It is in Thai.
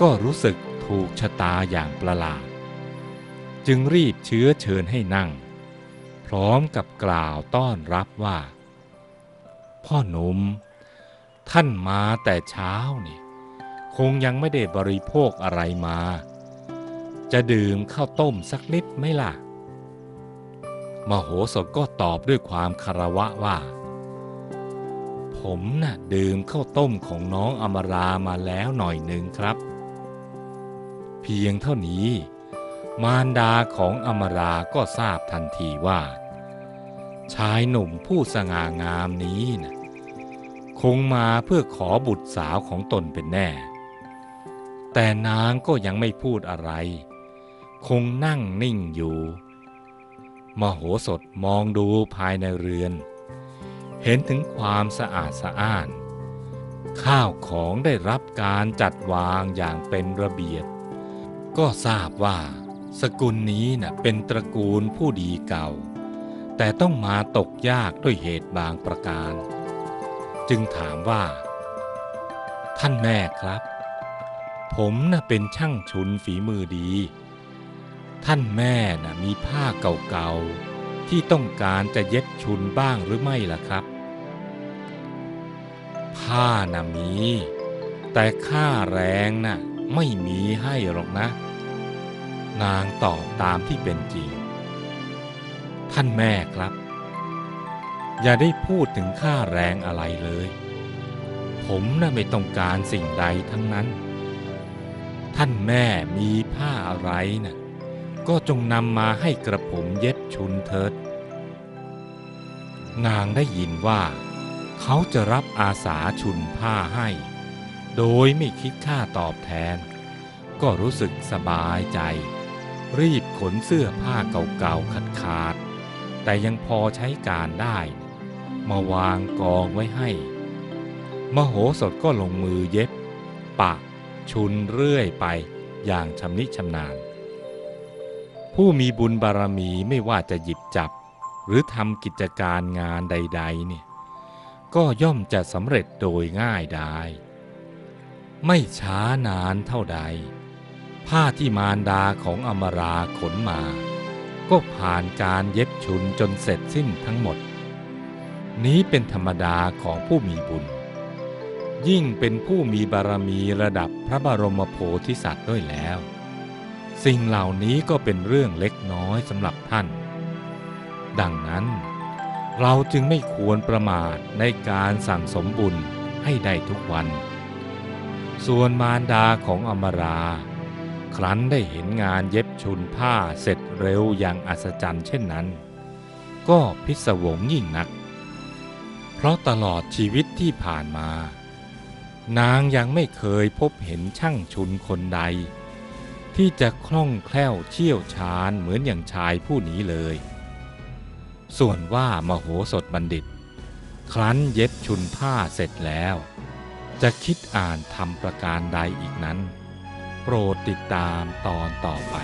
ก็รู้สึกถูกชะตาอย่างประหลาด จึงรีบเชื้อเชิญให้นั่ง พร้อมกับกล่าวต้อนรับว่า พ่อหนุ่มท่านมาแต่เช้านี่คงยังไม่ได้บริโภคอะไรมา จะดื่มข้าวต้มสักนิดไหมล่ะ มโหสถก็ตอบด้วยความคารวะว่า ผมน่ะดื่มข้าวต้มของน้องอมรามาแล้วหน่อยหนึ่งครับ เพียงเท่านี้ มารดาของอมราก็ทราบทันทีว่า ชายหนุ่มผู้สง่างามนี้นะคงมาเพื่อขอบุตรสาวของตนเป็นแน่ แต่นางก็ยังไม่พูดอะไร คงนั่งนิ่งอยู่ มโหสถมองดูภายในเรือน เห็นถึงความสะอาดสะอ้าน ข้าวของได้รับการจัดวางอย่างเป็นระเบียบ ก็ทราบว่า สกุลนี้นะ่ะเป็นตระกูลผู้ดีเก่า แต่ต้องมาตกยากด้วยเหตุบางประการ จึงถามว่า ท่านแม่ครับ ผมน่ะเป็นช่างชุนฝีมือดี ท่านแม่น่ะมีผ้าเก่าๆ ที่ต้องการจะเย็บชุนบ้างหรือไม่ล่ะครับ ผ้าน่ะมี แต่ค่าแรงน่ะไม่มีให้หรอกนะ นางตอบตามที่เป็นจริง ท่านแม่ครับ อย่าได้พูดถึงค่าแรงอะไรเลย ผมน่ะไม่ต้องการสิ่งใดทั้งนั้น ท่านแม่มีผ้าอะไรน่ะก็จงนำมาให้กระผมเย็บชุนเถิด นางได้ยินว่า เขาจะรับอาสาชุนผ้าให้ โดยไม่คิดค่าตอบแทน ก็รู้สึกสบายใจ รีบขนเสื้อผ้าเก่าๆขาดๆแต่ยังพอใช้การได้ มาวางกองไว้ให้ มโหสถก็ลงมือเย็บ ปะ ชุนเรื่อยไปอย่างชำนิชำนาญ ผู้มีบุญบารมีไม่ว่าจะหยิบจับ หรือทำกิจการงานใด ๆ เนี่ย ก็ย่อมจะสำเร็จโดยง่ายดายไม่ช้านานเท่าใด ผ้าที่มารดาของอมราขนมา ก็ผ่านการเย็บชุนจนเสร็จสิ้นทั้งหมด นี้เป็นธรรมดาของผู้มีบุญ ยิ่งเป็นผู้มีบารมีระดับพระบรมโพธิสัตว์ด้วยแล้ว สิ่งเหล่านี้ก็เป็นเรื่องเล็กน้อยสำหรับท่าน ดังนั้น เราจึงไม่ควรประมาทในการสั่งสมบุญให้ได้ทุกวัน ส่วนมารดาของอมรา ครั้นได้เห็นงานเย็บชุนผ้าเสร็จเร็วอย่างอัศจรรย์เช่นนั้น ก็พิศวงยิ่งนัก เพราะตลอดชีวิตที่ผ่านมา นางยังไม่เคยพบเห็นช่างชุนคนใด ที่จะคล่องแคล่วเชี่ยวชาญเหมือนอย่างชายผู้นี้เลย ส่วนว่ามโหสถบัณฑิต ครั้นเย็บชุนผ้าเสร็จแล้ว จะคิดอ่านทำประการใดอีกนั้น โปรดติดตามตอนต่อไป